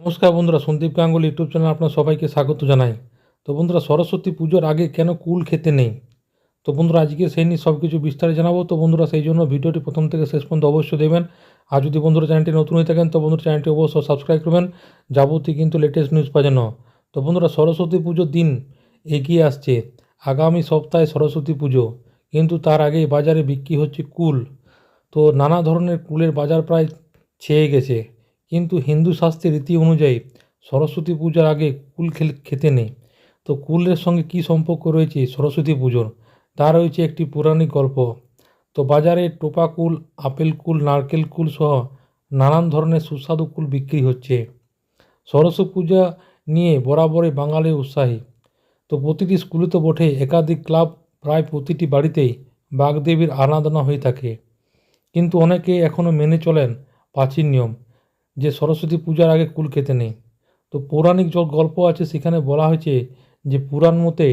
নমস্কার বন্ধুরা, Sandeep Ganguly YouTube channel আপনার সবাইকে স্বাগত জানাই। তো বন্ধুরা, সরস্বতী পুজোর আগে কেন কুল খেতে নেই? তো বন্ধুরা, আজকে সেই নিয়ে সব কিছু বিস্তারে জানাব। তো বন্ধুরা, সেই জন্য ভিডিওটি প্রথম থেকে শেষ পর্যন্ত অবশ্যই দেবেন আর যদি বন্ধুরা চ্যানেলটি নতুন হয়ে থাকেন, তো বন্ধুরা চ্যানেলটি অবশ্যই সাবস্ক্রাইব করবেন। যাবতীয় কিন্তু লেটেস্ট নিউজ পাওয়ার জন্য। তো বন্ধুরা, সরস্বতী পুজোর দিন এগিয়ে আসছে। আগামী সপ্তাহে সরস্বতী পুজো। কিন্তু তার আগেই বাজারে বিক্রি হচ্ছে কুল। তো নানা ধরনের কুলের বাজার প্রায় ছেয়ে গেছে। কিন্তু হিন্দু শাস্ত্রের রীতি অনুযায়ী সরস্বতী পূজার আগে কুল খেতে নেই। তো কুলের সঙ্গে কী সম্পর্ক রয়েছে সরস্বতী পুজোর? তা রয়েছে একটি পৌরাণিক গল্প। তো বাজারে টোপা কুল, আপেল কুল, নারকেল কুল সহ নানান ধরনের সুস্বাদু কুল বিক্রি হচ্ছে। সরস্বতী পূজা নিয়ে বরাবরই বাঙালি উৎসাহী। তো প্রতিটি স্কুলে তো বটে, একাধিক ক্লাব প্রায় প্রতিটি বাড়িতেই বাগদেবীর আরাধনা হয়ে থাকে। কিন্তু অনেকে এখনও মেনে চলেন প্রাচীন নিয়ম। যে সরস্বতী পূজার আগে কুল খেতে নেই। তো পৌরাণিক গল্প আছে, সেখানে বলা হয়েছে যে পুরাণ মতে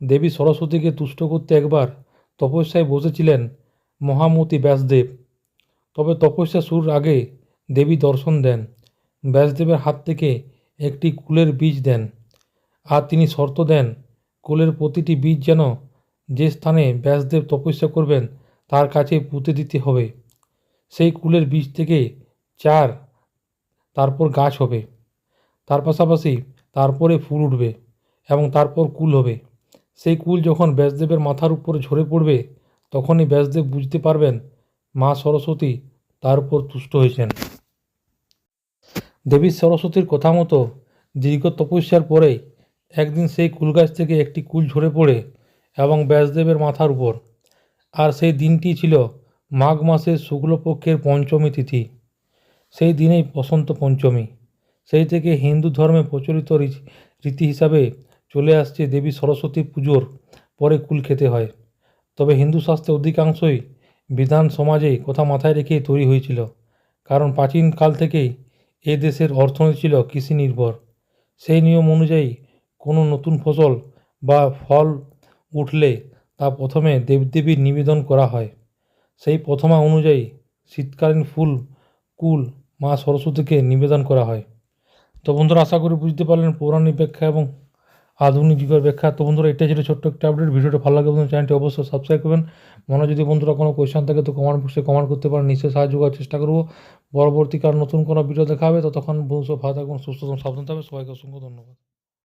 দেবী সরস্বতীকে তুষ্ট করতে একবার তপস্যায় বসেছিলেন মহামতি ব্যাসদেব। তবে তপস্যা শুরুর আগে দেবী দর্শন দেন, ব্যাসদেবের হাত থেকে একটি কুলের বীজ দেন, আর তিনি শর্ত দেন, কুলের প্রতিটি বীজ যেন যে স্থানে ব্যাসদেব তপস্যা করবেন, তার কাছে পুঁতে দিতে হবে। সেই কুলের বীজ থেকে চার তারপর গাছ হবে। তার পাশাপাশি তারপরে ফুল উঠবে এবং তারপর কুল হবে। সেই কুল যখন ব্যাসদেবের মাথার উপর ঝরে পড়বে, তখনই ব্যাসদেব বুঝতে পারবেন মা সরস্বতী তার উপর তুষ্ট হয়েছেন। দেবী সরস্বতীর কথা মতো দীর্ঘ তপস্যার পরে একদিন সেই কুল গাছ থেকে একটি কুল ঝরে পড়ে এবং ব্যাসদেবের মাথার উপর। আর সেই দিনটি ছিল মাঘ মাসের শুক্লপক্ষের পঞ্চমী তিথি। সেই দিনেই বসন্ত পঞ্চমী। সেই থেকে হিন্দু ধর্মে প্রচলিত রীতি হিসাবে চলে আসছে দেবী সরস্বতী পুজোর পরে কুল খেতে হয়। তবে হিন্দু শাস্ত্রে অধিকাংশই বিধান সমাজে কথা মাথায় রেখেই তৈরি হয়েছিল। কারণ প্রাচীনকাল থেকেই এ দেশের অর্থনীতি ছিল কৃষি নির্ভর। সেই নিয়ম অনুযায়ী কোনো নতুন ফসল বা ফল উঠলে তা প্রথমে দেবদেবীর নিবেদন করা হয়। সেই প্রথমা অনুযায়ী শীতকালীন ফুল, কুল মা সরস্বতীকে নিবেদন করা হয়। তো বন্ধুরা, আশা করি বুঝতে পারলেন পৌরাণিক ব্যাখ্যা এবং আধুনিক যুগের ব্যাখ্যা। তো বন্ধুরা, এটাই ছিল ছোট্ট একটা আপডেট ভিডিওটা ভালো লাগে বন্ধু চ্যানেলটি অবশ্যই সাবস্ক্রাইব করবেন। মনে যদি বন্ধুরা কোনো কোয়েশন থাকে তো কমেন্ট বক্সে কমেন্ট করতে পারেন। নিশ্চয়ই সাহায্য করার চেষ্টা করব। পরবর্তীকাল নতুন কোনো ভিডিও দেখা হবে তখন বন্ধু ভালো থাকবেন, সুস্থ সাবধান থাকবে সবাইকে অসংখ্য ধন্যবাদ।